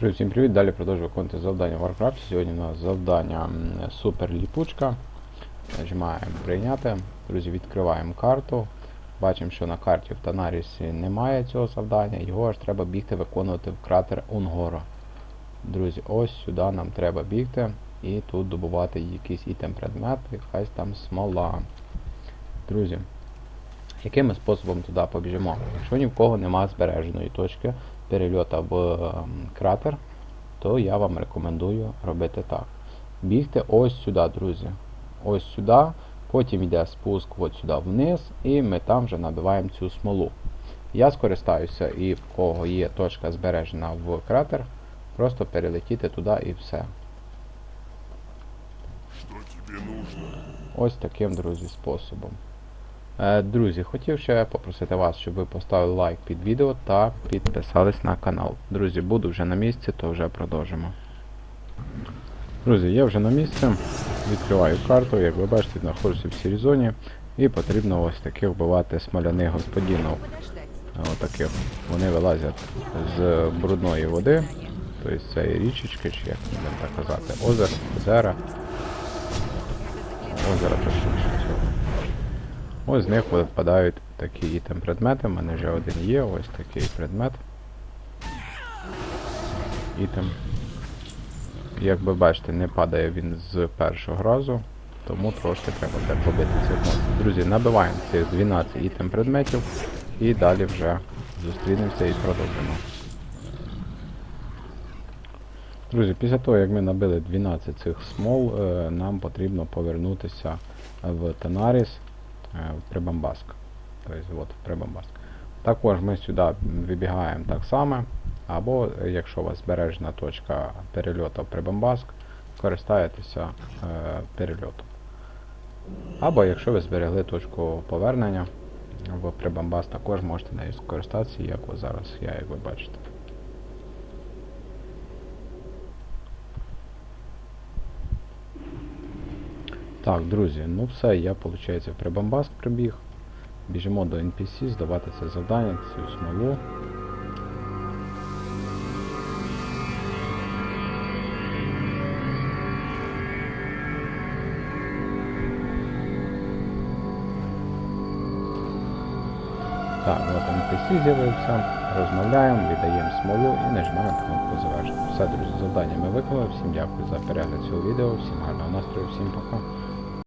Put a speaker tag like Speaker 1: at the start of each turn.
Speaker 1: Друзі, всім привіт! Далі продовжую виконувати завдання в Warcraft. Сьогодні у нас завдання супер ліпучка. Нажимаємо прийняти. Друзі, відкриваємо карту. Бачимо, що на карті в Танарісі немає цього завдання, його аж треба бігти виконувати в кратер Унгоро. Друзі, ось сюди нам треба бігти і тут добувати якийсь ітем предмет, якась там смола. Друзі, яким способом туди побіжимо? Якщо ні в кого немає збереженої точки перельоту в ем, кратер, то я вам рекомендую робити так. Бігти ось сюди, друзі. Ось сюди, потім йде спуск от сюди вниз, і ми там вже набиваємо цю смолу. Я скористаюся і в кого є точка збережена в кратер, просто перелетіти туди і все. Ось таким, друзі, способом. Е, Друзі, хотів ще попросити вас, щоб ви поставили лайк під відео та підписались на канал. Друзі, буду вже на місці, то вже продовжимо. Друзі, я вже на місці. Відкриваю карту, як ви бачите, знаходжуся в сірій зоні. І потрібно ось таких вбивати смоляних господінів. Отаких. Вони вилазять з брудної води. Тобто з цієї річечки, чи як будемо так казати, озер, озера. Озеро точніше. Ось з них випадають такі ітем предмети. У мене вже один є, ось такий предмет. Ітем. Як ви бачите, не падає він з першого разу, тому трошки треба буде побити цих монстрів. Друзі, набиваємо цих 12 ітем предметів і далі вже зустрінемося і продовжимо. Друзі, після того, як ми набили 12 цих смол, е, нам потрібно повернутися в Тенаріс в Прибамбаск. Тобто, от, Прибамбаск. Також ми сюди вибігаємо так само, або е, якщо у вас збережена точка перельоту Прибамбаск, користаєтеся е, перельотом. Або якщо ви зберегли точку повернення в Прибамбас, також можете нею скористатися, як зараз я, як ви бачите. Так, друзі, ну все, я, виходить, Прибамбаск прибіг. Біжимо до NPC, здавати це завдання, цю смолу. Так, от NPC з'явився, розмовляємо, віддаємо смолу і нажимаємо кнопку завершити. Все, друзі, завдання ми виконали. Всім дякую за перегляд цього відео, всім гарного настрою, всім пока.